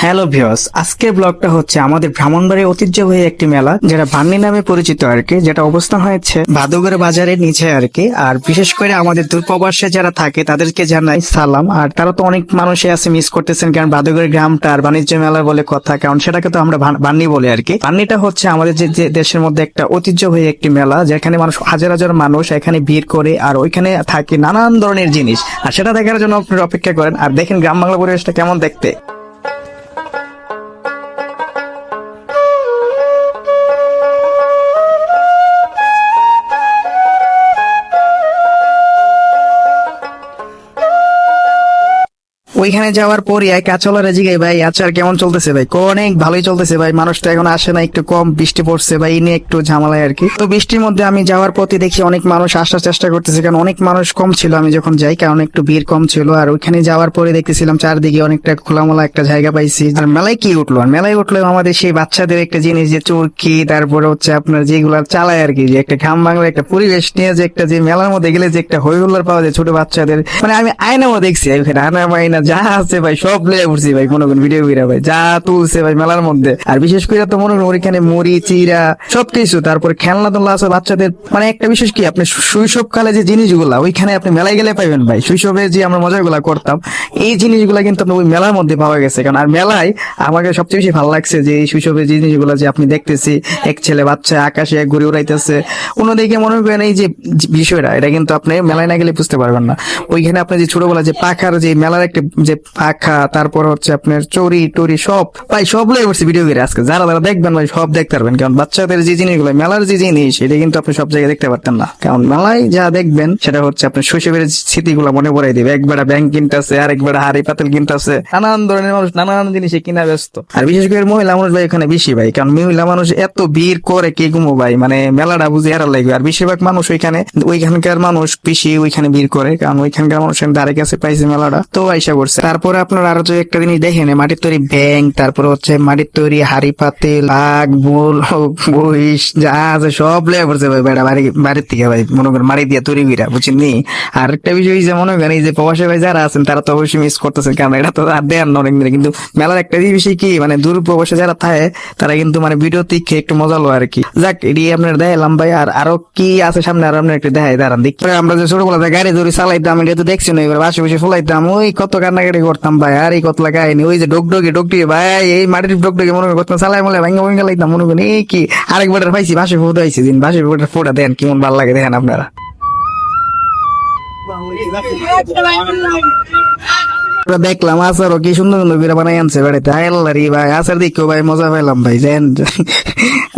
Hello ভিওস আজকের ব্লগটা হচ্ছে আমাদের ব্রাহ্মণবাড়ির ঐতিহ্যবাহী একটি মেলা, যেটা বান্নি নামে পরিচিত আর কি, যেটা অবস্থান হয়েছে ভাদুগর বাজারের নিচে আর কি। আর বিশেষ করে আমাদের দূরপ্রবাসে যারা থাকে, তাদেরকে জানাই সালাম। আর তারা তো অনেক মানুষই আছে মিস করতেছেন, কারণ ভাদুগর গ্রামটা আর বাণিজ্য মেলা বলে কথা, কারণ সেটাকে তো আমরা ভান- বান্নি বলি আর কি। বান্নিটা হচ্ছে আমাদের যে যে দেশের মধ্যে একটা ঐতিহ্যবাহী একটি মেলা, যেখানে মানুষ, হাজার হাজার মানুষ এখানে ভিড় করে আর ওইখানে থাকে নানান ধরনের জিনিস। আর সেটা দেখার জন্য আপনারা অপেক্ষা করেন। আর দেখেন গ্রাম বাংলা পরিবেশটা কেমন দেখতে। ওইখানে যাওয়ার পরই এক আচলারে জিগাই, ভাই, আচার কেমন চলতেছে ভাই? অনেক ভালোই চলতেছে ভাই, মানুষটা এখন আসে না, একটু কম বৃষ্টি পড়ছে ভাই, এই নিয়ে একটু ঝামেলায় আর কি তো বৃষ্টির মধ্যে আমি যাওয়ার পথে দেখি অনেক মানুষ আসার চেষ্টা করতেছে, কারণ অনেক মানুষ কম ছিল আমি যখন যাই, কারণ একটু ভিড় কম ছিল। আর ওইখানে যাওয়ার পরে দেখতেছিলাম চারদিকে অনেকটা খোলামেলা একটা জায়গা পাইছি। আর মেলায় কি উঠল? আর মেলায় উঠল আমাদের সেই বাচ্চাদের একটা জিনিস যে চুরকি, তারপরে হচ্ছে আপনার যেগুলা চালায় আর কি যে একটা গ্রাম বাংলা, একটা পরিবেশ নিয়ে যে একটা যে মেলার মধ্যে গেলে যে একটা হই হুল্লোড় পাওয়া যায় ছোট বাচ্চাদের। মানে আমি আয়নাও দেখছি ওখানে আয়না মাইনা যা আছে ভাই, সব লেগে উঠছি ভাই, মনে করেন ভিডিও ভিডিও ভাই, যা তুলছে ভাই মেলার মধ্যে। আর বিশেষ করে তো মনে করেন ওইখানে মুড়ি চিরা সবকিছু, তারপরে খেলনা তোলা আছে বাচ্চাদের। মানে একটা বিশেষ কি, আপনি শৈশব কালে যে জিনিসগুলা, ওইখানে আপনি মেলায় গেলে পাইবেন ভাই। শৈশবে যে আমরা মজাগুলা করতাম, এই জিনিসগুলা কিন্তু আপনি ওই মেলার মধ্যে পাওয়া গেছে। কারণ আর মেলায় আমাকে সবচেয়ে বেশি ভালো লাগছে যে এই শৈশবের জিনিসগুলো যে আপনি দেখতেছি, এক ছেলে বাচ্চা আকাশে ঘুরে উড়াইতেছে। অন্যদিকে মনে করেন এই যে বিষয়টা, এটা কিন্তু আপনি মেলায় না গেলে বুঝতে পারবেন না। ওইখানে আপনি যে ছোটবেলা যে পাখার যে মেলার একটা যে পাখা, তারপর হচ্ছে আপনার চড়ি টরি সব, ভাই সব লয়ে পড়ছে ভিডিও করে আজকে। যারা যারা দেখবেন ভাই, সব দেখতে পারবেন। কারণ বাচ্চাদের যে জিনিসগুলো, মেলার যে জিনিস, এটা কিন্তু আপনি সব জায়গায় দেখতে পারতেন না। কারণ মেলায় যা দেখবেন, সেটা হচ্ছে আপনার শৈশবের স্মৃতিগুলো মনে পড়াই দিবে। একবার ব্যাংক কিনতেছে আর একবার হাড়ি পাতিল কিনতেছে। নানান ধরনের মানুষ, নানান জিনিসে কিনা ব্যস্ত। আর বিশেষ করে মহিলা মানুষ ভাই, এখানে বেশি ভাই। কারণ মহিলা মানুষ এত ভিড় করে কে ঘুমো ভাই? মানে মেলাটা বুঝে এরা লাগবে। আর বেশিরভাগ মানুষ ওইখানে, ওইখানকার মানুষ বেশি ওইখানে ভিড় করে। কারণ ওইখানকার মানুষের ধারে কাছে পাইছে মেলাটা। তো আইসা করছে। তারপরে আপনার আরও যে একটা জিনিস দেখেন মাটির তৈরি ব্যাংক তারপর হচ্ছে মাটির তৈরি হাড়ি পাতিল আগ বুল বহিস যা আছে সব লেগে পড়ছে ভাই, বেড়া, বাড়ি, বাড়ির থেকে ভাই, মনে করেন মাটি দিয়ে তৈরি কইরা বুঝছেন নি আর একটা বিষয় হইছে, মনে করেন এই যে প্রবাসী ভাই যারা আছেন, তারা তো অবশ্যই মিস করতেছেন, কারণ এটা তো আর দেন না দিনে কিন্তু মেলার একটা বিষয় কি মানে দূর প্রবাসে যারা থাকে, তারা কিন্তু মানে ভিডিও দেখে একটু মজা লো আর কি। যাক, এটি আপনার দেখালাম ভাই, আর আরও কি আছে সামনে আর আপনার একটু দেখাই, দাঁড়ান, দেখি। আমরা যে ছোটবেলাতে গাড়ি ধরে চালাইতাম, এটা তো দেখছি না, এবার বাসে বসে ফুলাইতাম, ওই কত কান্নাকাটি করতাম ভাই, আর এই কত লাগাইনি। ওই যে ডোকডোকে ডোকটি ভাই, এই মাটির ডোকডোকে মনে করতাম চালাই মলে ভাঙ্গা ভাঙ্গা লাগতাম মনে করি এই কি? আরেকবার পাইছি, বাসে ফোটা হয়েছে দিন, বাসে ফোটা ফোটা দেন, কেমন ভালো লাগে দেখেন আপনারা। দেখলাম আচারও কি সুন্দর সুন্দর করে বানাই আনছে বেড়াইতে আল্লাহ রে ভাই, আচার দেখো ভাই, মজা পাইলাম ভাই, জান।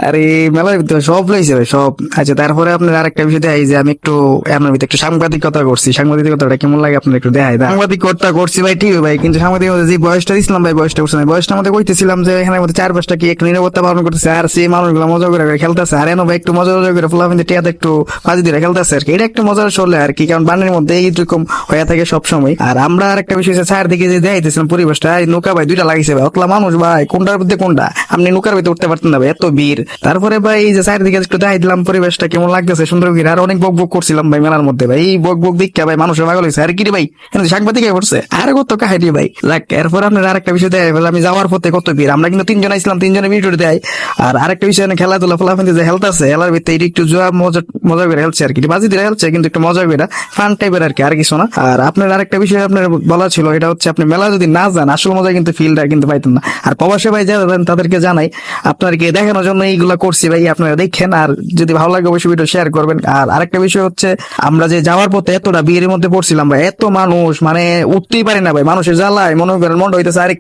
আরে, মেলার ভিতরে সব লইছে ভাই সব। আচ্ছা তারপরে আপনার আরেকটা বিষয় দেখাই যে আমি একটু, আপনার ভিতরে একটু সাংবাদিকতা করছি। সাংবাদিকতাটা কেমন লাগে আপনার একটু দেখাই সাংবাদিকতা করছি ভাই, ঠিক ভাই, কিন্তু সাংবাদিকতা যে বয়সটা দিছিলাম ভাই, বয়সটা করছি বয়সটা মধ্যে কইতেছিলাম যে এখানে মধ্যে চার পাঁচটা কি একটু নিরাপত্তা পালন করতেছে, আর সেই মানুষগুলো মজা করে খেলতেছে। আর এনো ভাই একটু মজা মজা করে ফুলা কিন্তু টিয়াতে একটু ফাঁজি দিয়ে খেলতেছে আর কি। এটা একটু মজার চলে আর কি, কারণ বানের মধ্যে এইরকম হয়ে থাকে সবসময়। আর আমরা আর একটা বিষয় দিকে যে দেখাইতেছিলাম পরিবেশটা নৌকা ভাই দুইটা লাগিয়েছে ভাই। অতলা মানুষ ভাই, কোনটার মধ্যে কোনটা? আপনি নৌকার ভিতরে উঠতে পারতেন না ভাই, এত ভিড়। তারপরে ভাই এই যে চারিদিকে একটু দেখাই দিলাম, পরিবেশটা কেমন লাগতেছে, সুন্দর করে। আর অনেক বক বক করছিলাম ভাই মেলার মধ্যে ভাই। এই বক বক দিকে ভাই, মানুষের পাগল হয়েছে আর কি রে ভাই সাংবাদিক পড়ছে। আর কত কাহিনী ভাই। লাগ এরপর আপনার আরেকটা বিষয় দেয় আমি যাওয়ার পথে কত ভিড়। আমরা কিন্তু তিনজন আইছিলাম, তিনজনে ভিডিও দেয় আর আরেকটা বিষয় খেলাধুলা ফলাফল যে হেলথ আছে, হেলার ভিতরে একটু জোয়া, মজা মজা করে হেলছে আর কি। বাজি দিয়ে হেলছে, কিন্তু একটু মজা করে ফান টাইপের আর কি, আর কিছু না। আর আপনার আরেকটা বিষয় আপনার বলা ছিল, এটা হচ্ছে আপনি মেলা যদি না যান, আসল মজা কিন্তু ফিলটা কিন্তু পাইতেন না। আর প্রবাসে ভাই যারা তাদেরকে জানাই। আপনাদেরকে দেখানোর জন্য এইগুলা করছি ভাই, আপনারা দেখেন, আর যদি ভালো লাগে অবশ্যই ভিডিও শেয়ার করবেন। আর আরেকটা বিষয় হচ্ছে, আমরা যে যাওয়ার পথে এতটা বিয়ের মধ্যে পড়ছিলাম ভাই, এত মানুষ মানে উঠতেই পারে না ভাই, মানুষের জ্বালায়, মনে করেন মন্ড হইতেছে আরে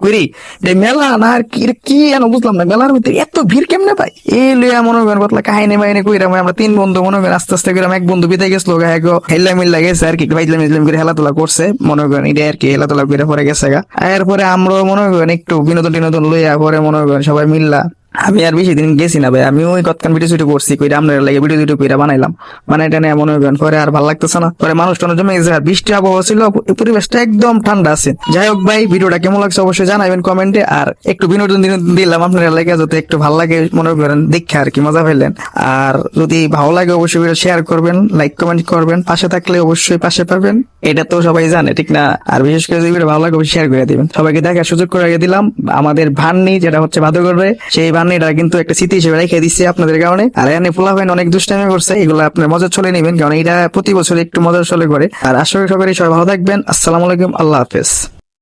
যে মেলা না, আর কি কি যেন বুঝলাম না, মেলার ভিতরে এত ভিড় কেমনে ভাই? এই লইয়া মনে করেন বতলা কাহিনী মাহিনী কইরাম আমরা তিন বন্ধু মনে করেন আস্তে আস্তে করে এক বন্ধু বিদায় গেছিল, গা হেল্লা মিল্লা গেছে আর কি বাইজলাম ইসলাম করে খেলাধুলা করছে, মনে করেন এটা আর কি খেলাধুলা করে পরে গেছে গা। এরপরে আমরা মনে করেন একটু বিনোদন টিনোদন লইয়া পরে মনে করেন সবাই মিল্লা। আমি আর বেশি দিন গেছি না ভাই। আমি ওই কতক্ষণ ভিডিও শুটে করছি, কইরা আপনার লাগে ভিডিও দুটো কইরা বানাইলাম। মানে এটা নিয়ে মনে হইবেন পরে আর ভালো লাগতেছে না। পরে মানুষ টানো জমে গেছে আর বৃষ্টি আবহাওয়া ছিল পরিবেশটা একদম ঠান্ডা আছে। যাই হোক ভাই, ভিডিওটা কেমন লাগছে অবশ্যই জানাবেন কমেন্টে। আর একটু বিনোদন দিলাম আপনার লাগে যাতে একটু ভালো লাগে মনে করেন, দেখে আর কি মজা পেলেন আর যদি ভালো লাগে অবশ্যই ভিডিও শেয়ার করবেন লাইক কমেন্ট করবেন। পাশে থাকলে অবশ্যই পাশে পাবেন। এটা তো সবাই জানে, ঠিক না? আর বিশেষ করে যদি ভিডিও ভালো লাগে, অবশ্যই শেয়ার করে দিবেন। সবাইকে দেখার সুযোগ করে দিলাম। আমাদের ভান্নি যেটা হচ্ছে ভাদুগড়ে সেই ভান্নিটা কিন্তু একটা স্মৃতি হিসেবে রেখে দিচ্ছে আপনাদের কারণে। আর এখানে পোলাভেন অনেক দুষ্টামি করছে, এগুলো আপনার মজা চলে নেবেন, কারণ এটা প্রতি বছর একটু মজার চলে করে। আর আশা করি সবাই সবাই ভালো থাকবেন। আসসালামু আলাইকুম, আল্লাহ হাফেজ।